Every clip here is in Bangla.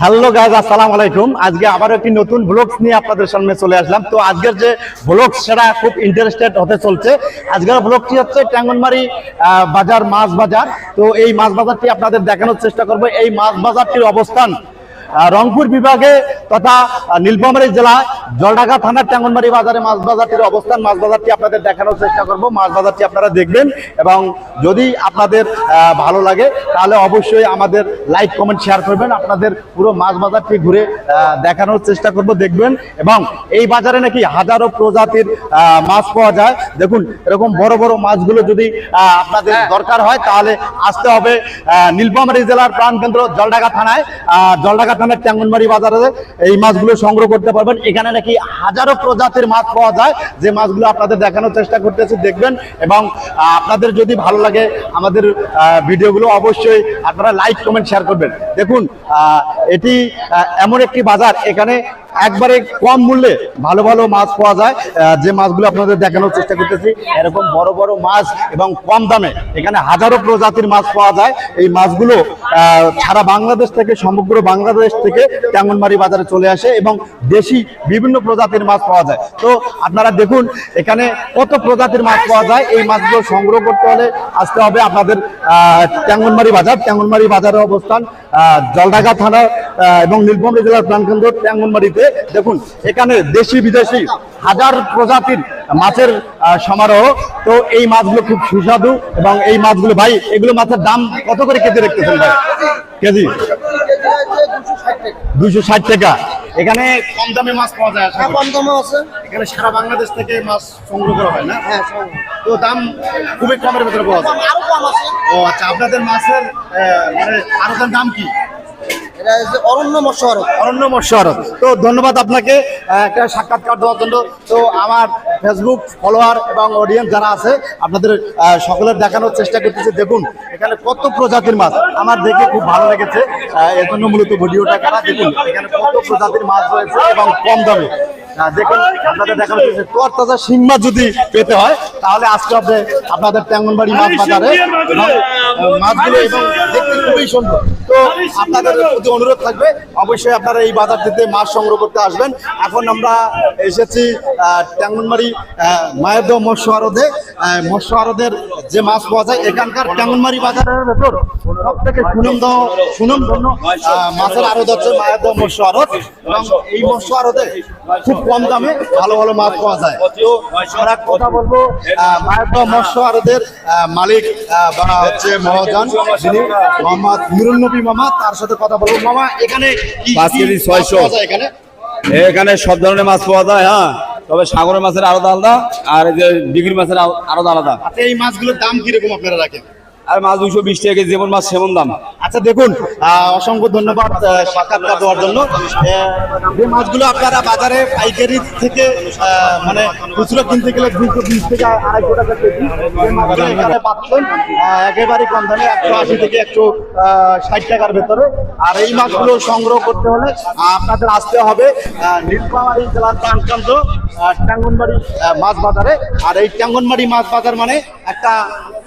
হ্যালো গাইজ, আসসালাম আলাইকুম। আজকে আবার একটি নতুন ব্লগস নিয়ে আপনাদের সামনে চলে আসলাম। তো আজকের যে ব্লগ সেটা খুব ইন্টারেস্টেড হতে চলছে। আজকের ব্লগটি হচ্ছে ট্যাঙ্গনমারি বাজার, মাছ বাজার। তো এই মাছ বাজারটি আপনাদের দেখানোর চেষ্টা করব। এই মাছ বাজারটির অবস্থান রংপুর বিভাগে তথা নীলফামারী জেলা জলঢাকা থানার ট্যাঙ্গনবাড়ি বাজারে মাছ বাজারটির অবস্থান মাছ বাজারটি আপনাদের দেখানোর চেষ্টা করব মাছ বাজারটি আপনারা দেখবেন এবং যদি আপনাদের ভালো লাগে তাহলে অবশ্যই আমাদের লাইক কমেন্ট শেয়ার করবেন আপনাদের পুরো মাছ বাজারটি ঘুরে দেখানোর চেষ্টা করব দেখবেন এবং এই বাজারে নাকি হাজারো প্রজাতির মাছ পাওয়া যায়। দেখুন এরকম বড় বড় মাছগুলো যদি আপনাদের দরকার হয় তাহলে আসতে হবে আহ, নীলফামারী জেলার প্রাণকেন্দ্র জলঢাকা থানায়। জলঢাকা থানার ট্যাঙ্গনবাড়ি বাজারে এই মাছগুলো সংগ্রহ করতে পারবেন। এখানে নাকি হাজারো প্রজাতির মাছ পাওয়া যায়? যে মাছগুলো আপনাদের দেখানোর চেষ্টা করতেছি, দেখবেন। এবং আপনাদের যদি ভালো লাগে আমাদের ভিডিওগুলো অবশ্যই আপনারা লাইক, কমেন্ট শেয়ার করবেন। দেখুন এটি এমন একটি বাজার। এখানে একবারে কম মূল্যে ভালো ভালো মাছ পাওয়া যায়। যে মাছগুলো আপনাদের দেখানোর চেষ্টা করতেছি, এরকম বড় বড় মাছ এবং কম দামে এখানে হাজারো প্রজাতির মাছ পাওয়া যায়। এই মাছগুলো সারা বাংলাদেশ থেকে, সমগ্র বাংলাদেশ থেকে ট্যাঙ্গনবাড়ি বাজারে চলে আসে এবং দেশি বিভিন্ন প্রজাতির মাছ পাওয়া যায়। তো আপনারা দেখুন, এখানে কত প্রজাতির মাছ পাওয়া যায়। এই মাছগুলো সংগ্রহ করতে হলে আসতে হবে আপনাদের ট্যাঙ্গনবাড়ি বাজার। ট্যাঙ্গনবাড়ি বাজারের অবস্থান জলঢাকা থানা এবং নীলফামারী জেলার প্রাণকেন্দ্র ট্যাঙ্গনবাড়িতে দেখুন, এখানে দেশি বিদেশি হাজার প্রজাতির মাছের সমারোহ। তো এই মাছগুলো খুব সুস্বাদু এবং এই মাছগুলো ভাই, এগুলো মাছের দাম কত করে কেজি রেখতেছেন ভাই? কেজি? দুশো ষাট টাকা। এখানে কম দামে মাছ পাওয়া যায় হ্যাঁ কম দামে আছে। এখানে সারা বাংলাদেশ থেকে মাছ সংগ্রহ করা হয় না? হ্যাঁ তো দাম খুবই কমের ভেতরে পাওয়া যায়। আরও কম আছে। ও আচ্ছা আপনাদের মাছের মানে আরও দাম কি? অরণ্য মৎস্য অরণ্য মৎস্য তো ধন্যবাদ আপনাকে একটা সাক্ষাৎকার দেওয়ার জন্য। তো আমার ফেসবুক ফলোয়ার এবং অডিয়েন্স যারা আছে, আপনাদের সকলের দেখানোর চেষ্টা করতেছি। দেখুন, এখানে কত প্রজাতির মাছ। আমার দেখে খুব ভালো লেগেছে। এর জন্য মূলত ভিডিওটা করা। দেখুন, এখানে কত প্রজাতির মাছ রয়েছে এবং কম দামে। দেখুন, আপনাদের দেখানো হচ্ছে তাজা শিং মাছ যদি পেতে হয়, তাহলে আজকে আপনি আপনাদের ট্যাঙ্গনবাড়ি মাছ বাজারে। মাছগুলো এবং দেখতে খুবই সুন্দর। তো আপনাদের প্রতি অনুরোধ থাকবে। অবশ্যই আপনারা এই বাজার থেকে মাছ সংগ্রহ করতে আসবেন। এখন আমরা এসেছি আহ, মায়েরদহ মৎস্য আরধে মৎস্য আড়তের যে মাছ পাওয়া যায় এখানকার ট্যাঙ্গনবাড়ি বাজারের ভেতর সব থেকে সুনাম সুনাম ধন্য মাছের আড়ত হচ্ছে মায়েরদহ মৎস্য আড়ত এবং এই মৎস্য আড়তে খুব কম দামে ভালো ভালো মাছ পাওয়া যায়। তো আমরা কথা বলব মায়েরদহ মৎস্য আড়তের মালিক বা হচ্ছে মহাজন যিনি মোহাম্মদ মিরুন্নবী মামা তার সাথে কথা বলব। মামা এখানে পাঁচ কেজি ছয়শো। এখানে? এখানে সব ধরনের মাছ পাওয়া যায় হ্যাঁ। তবে সাগরের মাছের আলাদা আলাদা আর এই যে ডিগ্রি মাছের আল- আলাদা আলাদা। আচ্ছা এই মাছগুলোর দাম কীরকম আপনারা রাখেন? আর মাছ দুশো বিশ টাকা যেমন মাছ সেমন দাম। আচ্ছা দেখুন অসংখ্য ধন্যবাদ সাক্ষাৎকার দেওয়ার জন্য। যে মাছগুলো আপনারা বাজারে পাইকারি থেকে মানে খুচরো কিনতে গেলে দুশো বিশ থেকে আড়াইশো টাকা কেজি এখানে পাচ্ছেন। একেবারে কম দামে একশো আশি থেকে একশো ষাট টাকার ভেতরে। আর এই মাছগুলো সংগ্রহ করতে হলে আপনাদের আসতে হবে নীলফামারী জেলার প্রাণকান্ত মাছ বাজারে। আর এই ট্যাঙ্গনবাড়ি মাছ বাজার মানে একটা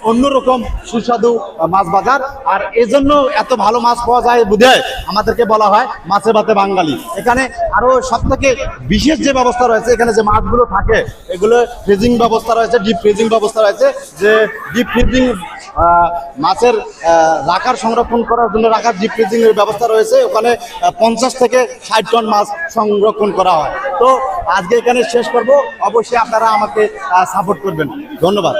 অন্যরকম সুস্বাদু মাছ বাজার। আর এজন্য এত ভালো মাছ পাওয়া যায় বুঝে আমাদেরকে বলা হয় মাছে ভাতে বাঙালি। এখানে আরও সব থেকে বিশেষ যে ব্যবস্থা রয়েছে, এখানে যে মাছগুলো থাকে, এগুলো ফ্রিজিং ব্যবস্থা রয়েছে ডিপ ফ্রিজিং ব্যবস্থা রয়েছে, যে ডিপ ফ্রিজিং মাছের রাখার, সংরক্ষণ করার জন্য রাখার ডিপ ফ্রিজিং এর ব্যবস্থা রয়েছে। ওখানে পঞ্চাশ থেকে ষাট টন মাছ সংরক্ষণ করা হয়। তো আজকে এখানে শেষ করব। অবশ্যই আপনারা আমাকে সাপোর্ট করবেন। ধন্যবাদ।